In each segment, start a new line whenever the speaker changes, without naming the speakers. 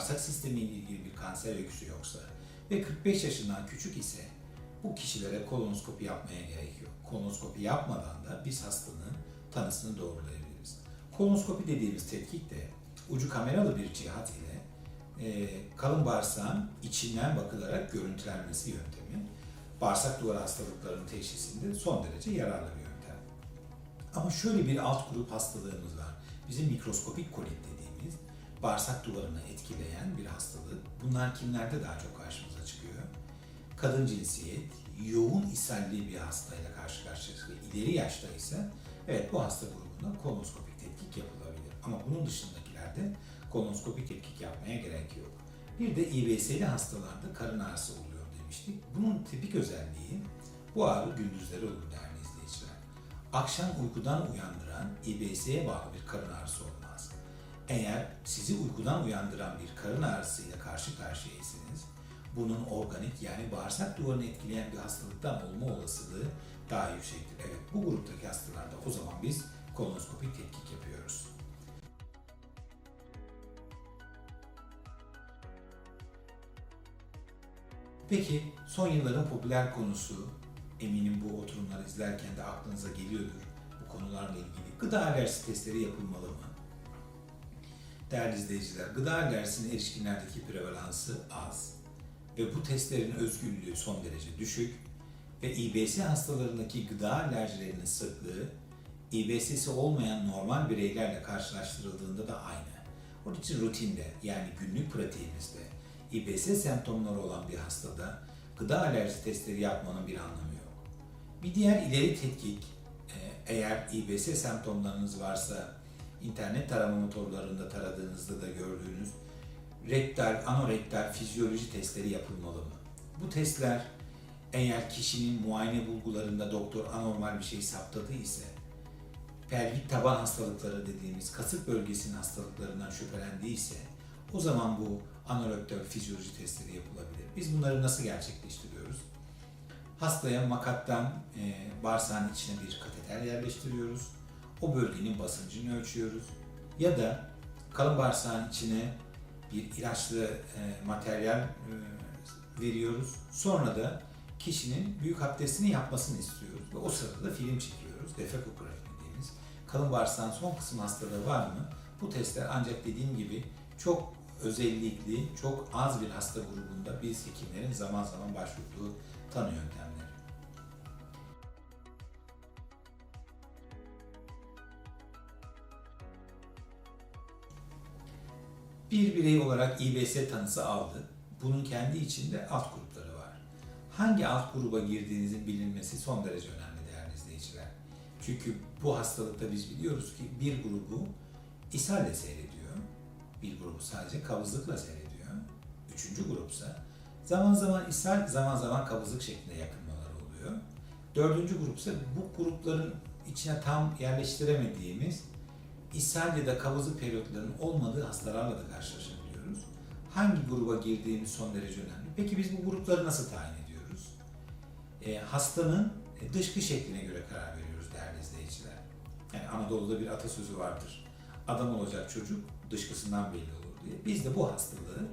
bağırsak sistemi ile ilgili bir kanser öyküsü yoksa ve 45 yaşından küçük ise bu kişilere kolonoskopi yapmaya gerek yok. Kolonoskopi yapmadan da biz hastanın tanısını doğrulayabiliriz. Kolonoskopi dediğimiz tetkik de ucu kameralı bir cihat ile e, kalın bağırsağın içinden bakılarak görüntülenmesi yöntemi bağırsak duvarı hastalıklarının teşhisinde son derece yararlı bir yöntem. Ama şöyle bir alt grup hastalığımız var. Bizim mikroskopik kolit dediğimiz bağırsak duvarını etkileyen bir hastalık. Bunlar kimlerde daha çok karşımıza çıkıyor? Kadın cinsiyet, yoğun ishalli bir hastayla karşı karşıyayız ve ileri yaşta ise evet bu hasta grubunda kolonoskopik tetkik yapılabilir. Ama bunun dışındakilerde kolonoskopik tetkik yapmaya gerek yok. Bir de İBS'li hastalarda karın ağrısı oluyor demiştik. Bunun tipik özelliği bu ağrı gündüzleri olur değerli izleyiciler. Akşam uykudan uyandıran İBS'ye bağlı bir karın ağrısı olmaz. Eğer sizi uykudan uyandıran bir karın ağrısıyla karşı karşıyaysanız bunun organik yani bağırsak duvarını etkileyen bir hastalıktan olma olasılığı daha yüksektir. Evet bu gruptaki hastalarda o zaman biz kolonoskopik tetkik yapıyoruz. Peki son yılların popüler konusu, eminim bu oturumları izlerken de aklınıza geliyordur bu konularla ilgili. Gıda alerjisi testleri yapılmalı mı? Değerli izleyiciler, gıda alerjisinin erişkinlerdeki prevalansı az ve bu testlerin özgürlüğü son derece düşük ve İBS hastalarındaki gıda alerjilerinin sıklığı İBS'si olmayan normal bireylerle karşılaştırıldığında da aynı. Onun için rutinde yani günlük pratiğimizde İBS semptomları olan bir hastada gıda alerji testleri yapmanın bir anlamı yok. Bir diğer ileri tetkik e, eğer İBS semptomlarınız varsa internet tarama motorlarında taradığınızda da gördüğünüz rektal, anorektal fizyoloji testleri yapılmalı mı? Bu testler eğer kişinin muayene bulgularında doktor anormal bir şey saptadı ise pelvik taban hastalıkları dediğimiz kasık bölgesinin hastalıklarından şüphelendiyse o zaman bu anorektal fizyoloji testleri yapılabilir. Biz bunları nasıl gerçekleştiriyoruz? Hastaya makattan e, bağırsağın içine bir kateter yerleştiriyoruz. O bölgenin basıncını ölçüyoruz. Ya da kalın bağırsağın içine bir ilaçlı e, materyal e, veriyoruz. Sonra da kişinin büyük abdestini yapmasını istiyoruz. Ve o sırada da film çekiyoruz. Defekografi dediğimiz. Kalın bağırsağın son kısım hastalığı var mı? Bu testler ancak dediğim gibi çok özellikli, çok az bir hasta grubunda biz hekimlerin zaman zaman başvurduğu tanı yöntemleri. Bir birey olarak İBS tanısı aldı. Bunun kendi içinde alt grupları var. Hangi alt gruba girdiğinizin bilinmesi son derece önemli değerli izleyiciler. Çünkü bu hastalıkta biz biliyoruz ki bir grubu ishalle seyrediyor. Bir grubu sadece kabızlıkla seyrediyor. Üçüncü grupsa zaman zaman ishal, zaman zaman kabızlık şeklinde yakınmalar oluyor. Dördüncü grupsa bu grupların içine tam yerleştiremediğimiz ishal ya da kabızlık periyotlarının olmadığı hastalarla da karşılaşabiliyoruz. Hangi gruba girdiğimiz son derece önemli. Peki biz bu grupları nasıl tayin ediyoruz? E, hastanın dışkı şekline göre karar veriyoruz değerli izleyiciler. Yani Anadolu'da bir atasözü vardır. Adam olacak çocuk dışkısından belli olur diye. Biz de bu hastalığı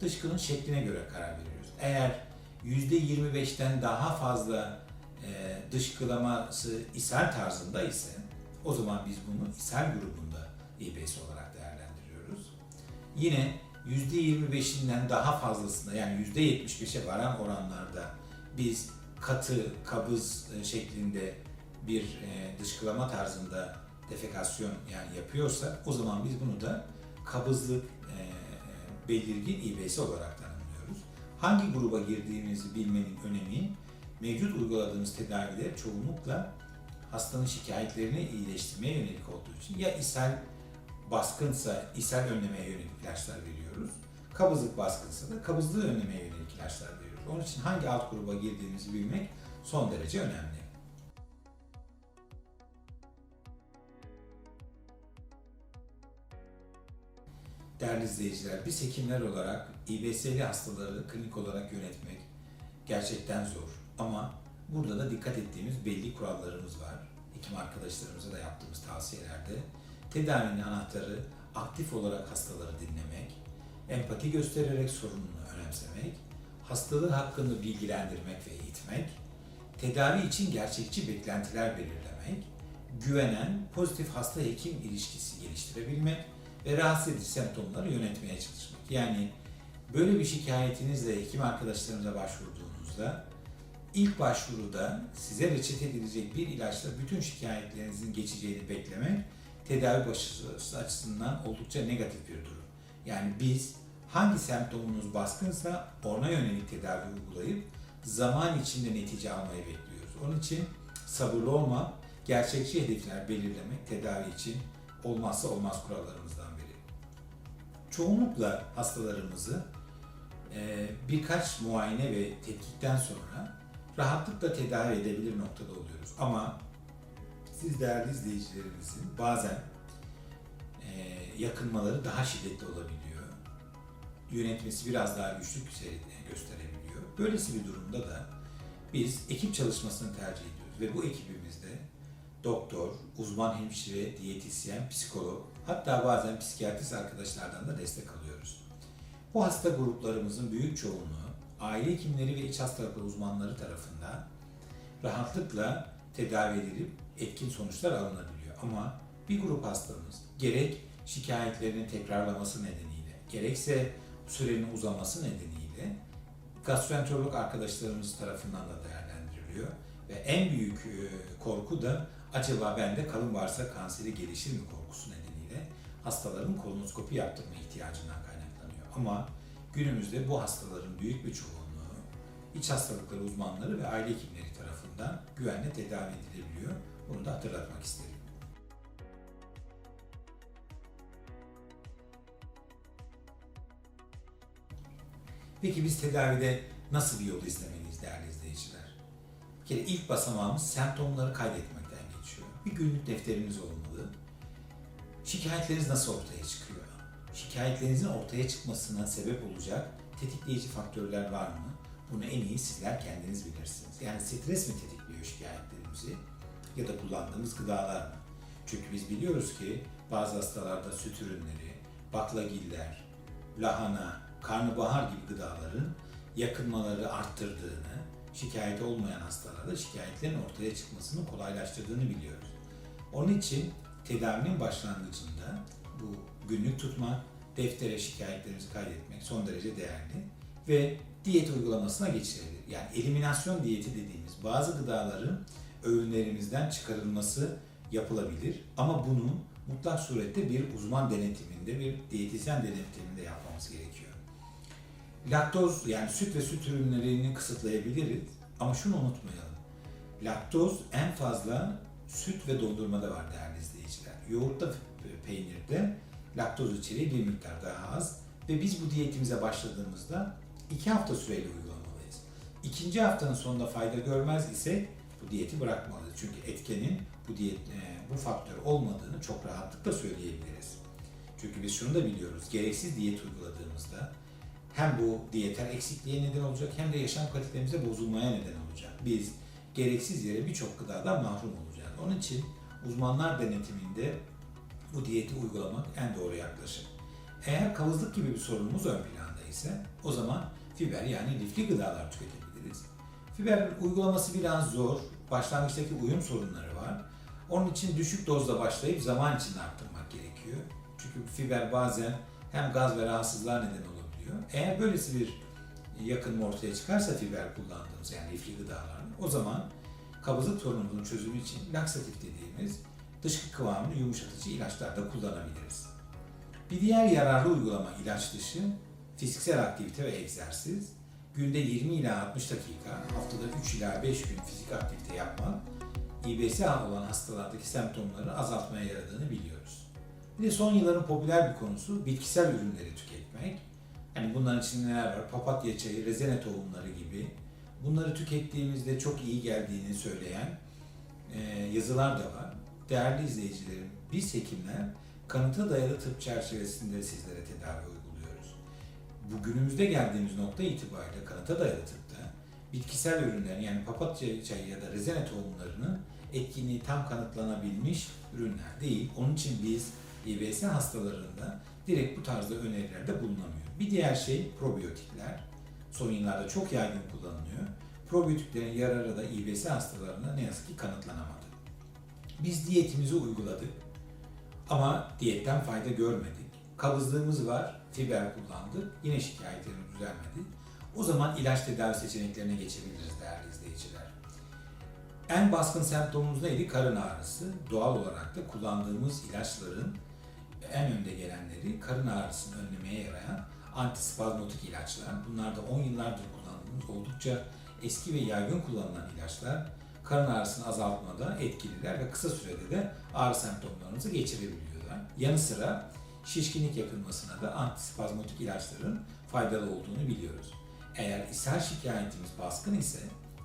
dışkının şekline göre karar veriyoruz. Eğer %25'ten daha fazla e, dışkılaması ishal tarzında ise o zaman biz bunu ishal grubunda İBS olarak değerlendiriyoruz. Yine %25'inden daha fazlasında yani %75'e varan oranlarda biz katı kabız e, şeklinde bir e, dışkılama tarzında defekasyon yani yapıyorsa o zaman biz bunu da kabızlık e, belirgin İBS olarak tanımlıyoruz. Hangi gruba girdiğimizi bilmenin önemi mevcut uyguladığımız tedaviler çoğunlukla hastanın şikayetlerini iyileştirmeye yönelik olduğu için ya ishal baskınsa ishal önlemeye yönelik ilaçlar veriyoruz. Kabızlık baskınsa da kabızlığı önlemeye yönelik ilaçlar veriyoruz. Onun için hangi alt gruba girdiğimizi bilmek son derece önemli. Değerli izleyiciler, biz hekimler olarak İBS'li hastaları klinik olarak yönetmek gerçekten zor. Ama burada da dikkat ettiğimiz belli kurallarımız var. Hekim arkadaşlarımıza da yaptığımız tavsiyelerde tedavinin anahtarı aktif olarak hastaları dinlemek, empati göstererek sorununu önemsemek, hastalığı hakkında bilgilendirmek ve eğitmek, tedavi için gerçekçi beklentiler belirlemek, güvenen, pozitif hasta-hekim ilişkisi geliştirebilmek ve rahatsız edici semptomları yönetmeye çalışmak. Yani böyle bir şikayetinizle hekim arkadaşlarınıza başvurduğunuzda ilk başvuruda size reçete edilecek bir ilaçla bütün şikayetlerinizin geçeceğini beklemek tedavi başarısı açısından oldukça negatif bir durum. Yani biz hangi semptomunuz baskınsa ona yönelik tedavi uygulayıp zaman içinde netice almayı bekliyoruz. Onun için sabırlı olmak, gerçekçi hedefler belirlemek tedavi için olmazsa olmaz kurallarımızdan biri. Çoğunlukla hastalarımızı birkaç muayene ve tetkikten sonra rahatlıkla tedavi edebilir noktada oluyoruz. Ama siz değerli izleyicilerimizin bazen e, yakınmaları daha şiddetli olabiliyor. Yönetmesi biraz daha güçlük gösterebiliyor. Böylesi bir durumda da biz ekip çalışmasını tercih ediyoruz ve bu ekibimizde doktor, uzman hemşire, diyetisyen, psikolog, hatta bazen psikiyatrist arkadaşlardan da destek alıyoruz. Bu hasta gruplarımızın büyük çoğunluğu aile hekimleri ve iç hastalıkları uzmanları tarafından rahatlıkla tedavi edilip etkin sonuçlar alınabiliyor. Ama bir grup hastamız gerek şikayetlerinin tekrarlaması nedeniyle, gerekse sürenin uzaması nedeniyle gastroenterolog arkadaşlarımız tarafından da değerlendiriliyor. Ve en büyük e, korku da acaba bende kalın bağırsak kanseri gelişir mi korkusu nedeniyle hastaların kolonoskopi yaptırma ihtiyacından kaynaklanıyor. Ama günümüzde bu hastaların büyük bir çoğunluğu iç hastalıkları uzmanları ve aile hekimleri tarafından güvenle tedavi edilebiliyor. Bunu da hatırlatmak isterim. Peki biz tedavide nasıl bir yol izlemeliyiz değerli izleyiciler? Bir kere ilk basamağımız semptomları kaydetmekten geçiyor. Bir günlük defterimiz olmalı. Şikayetleriniz nasıl ortaya çıkıyor? Şikayetlerinizin ortaya çıkmasına sebep olacak tetikleyici faktörler var mı? Bunu en iyi sizler kendiniz bilirsiniz. Yani stres mi tetikliyor şikayetlerimizi ya da kullandığımız gıdalar mı? Çünkü biz biliyoruz ki bazı hastalarda süt ürünleri, baklagiller, lahana, karnabahar gibi gıdaların yakınmaları arttırdığını, şikayeti olmayan hastalarda şikayetlerin ortaya çıkmasını kolaylaştırdığını biliyoruz. Onun için tedavinin başlangıcında bu günlük tutmak, deftere şikayetlerimizi kaydetmek son derece değerli ve diyet uygulamasına geçilebilir. Yani eliminasyon diyeti dediğimiz bazı gıdaların öğünlerimizden çıkarılması yapılabilir ama bunu mutlak surette bir uzman denetiminde, bir diyetisyen denetiminde yapmamız gerekiyor. Laktoz yani süt ve süt ürünlerini kısıtlayabiliriz ama şunu unutmayalım. Laktoz en fazla süt ve dondurmada var değerli izleyiciler. Yoğurtta ve peynirde laktoz içeriği bir miktar daha az ve biz bu diyetimize başladığımızda iki hafta süreyle uygulamalıyız. İkinci haftanın sonunda fayda görmez ise bu diyeti bırakmalıyız. Çünkü etkenin bu diyet bu faktör olmadığını çok rahatlıkla söyleyebiliriz. Çünkü biz şunu da biliyoruz. Gereksiz diyet uyguladığımızda hem bu diyeter eksikliğe neden olacak hem de yaşam kalitemize bozulmaya neden olacak. Biz gereksiz yere birçok gıdadan mahrum olacağız. Onun için uzmanlar denetiminde bu diyeti uygulamak en doğru yaklaşım. Eğer kabızlık gibi bir sorunumuz ön planda ise o zaman fiber yani lifli gıdalar tüketebiliriz. Fiber uygulaması biraz zor. Başlangıçtaki uyum sorunları var. Onun için düşük dozla başlayıp zaman içinde arttırmak gerekiyor. Çünkü fiber bazen hem gaz ve rahatsızlığa neden olabiliyor. Eğer böylesi bir yakınma ortaya çıkarsa fiber kullandığımız yani lifli gıdaların o zaman kabızlık sorunumuzun çözümü için laksatif dediğimiz dışkı kıvamını yumuşatıcı ilaçlar da kullanabiliriz. Bir diğer yararlı uygulama ilaç dışı fiziksel aktivite ve egzersiz. Günde 20 ila 60 dakika, haftada 3 ila 5 gün fizik aktivite yapmak, İBS olan hastalardaki semptomları azaltmaya yaradığını biliyoruz. Bir de son yılların popüler bir konusu bitkisel ürünleri tüketmek. Yani bunların içinde neler var? Papatya çayı, rezene tohumları gibi. Bunları tükettiğimizde çok iyi geldiğini söyleyen yazılar da var. Değerli izleyicilerim, biz hekimler kanıta dayalı tıp çerçevesinde sizlere tedavi uyguluyoruz. Bu günümüzde geldiğimiz nokta itibariyle kanıta dayalı tıpta bitkisel ürünlerin yani papatya çayı ya da rezene tohumlarının etkinliği tam kanıtlanabilmiş ürünler değil. Onun için biz İBS hastalarında direkt bu tarzda önerilerde bulunamıyor. Bir diğer şey probiyotikler. Son yıllarda çok yaygın kullanılıyor. Probiyotiklerin yararı da İBS hastalarında ne yazık ki kanıtlanamadı. Biz diyetimizi uyguladık ama diyetten fayda görmedik. Kabızlığımız var, fiber kullandık, yine şikayetlerimiz düzelmedi. O zaman ilaç tedavi seçeneklerine geçebiliriz değerli izleyiciler. En baskın semptomumuz neydi? Karın ağrısı. Doğal olarak da kullandığımız ilaçların en önde gelenleri karın ağrısını önlemeye yarayan antispazmotik ilaçlar. Bunlar da 10 yıllardır kullandığımız oldukça eski ve yaygın kullanılan ilaçlar. Karın ağrısını azaltmada etkililer ve kısa sürede de ağrı semptomlarınızı geçirebiliyorlar. Yanı sıra şişkinlik yakılmasına da antispazmotik ilaçların faydalı olduğunu biliyoruz. Eğer ishal şikayetimiz baskın ise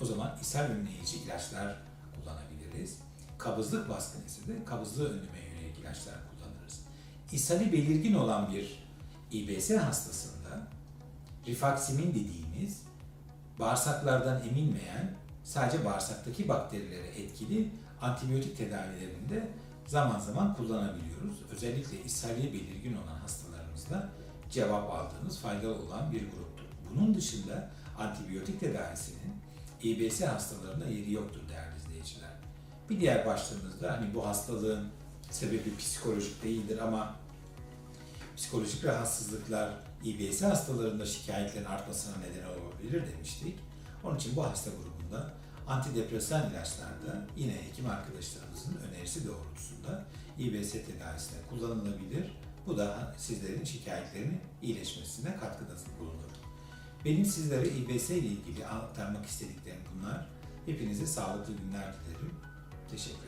o zaman ishal önleyici ilaçlar kullanabiliriz. Kabızlık baskın ise de kabızlığı önlemeye yönelik ilaçlar kullanırız. İshali belirgin olan bir İBS hastasında rifaksimin dediğimiz bağırsaklardan emilmeyen sadece bağırsaktaki bakterilere etkili antibiyotik tedavilerinde zaman zaman kullanabiliyoruz. Özellikle ishali belirgin olan hastalarımızda cevap aldığımız faydalı olan bir gruptur. Bunun dışında antibiyotik tedavisinin İBS hastalarında yeri yoktur değerli izleyiciler. Bir diğer başlığımızda hani bu hastalığın sebebi psikolojik değildir ama psikolojik rahatsızlıklar İBS hastalarında şikayetlerin artmasına neden olabilir demiştik. Onun için bu hasta grubunda antidepresan ilaçlarda yine hekim arkadaşlarımızın önerisi doğrultusunda İBS tedavisine kullanılabilir. Bu da sizlerin şikayetlerinin iyileşmesine katkıda bulunur. Benim sizlere İBS ile ilgili aktarmak istediklerim bunlar. Hepinize sağlıklı günler dilerim. Teşekkür ederim.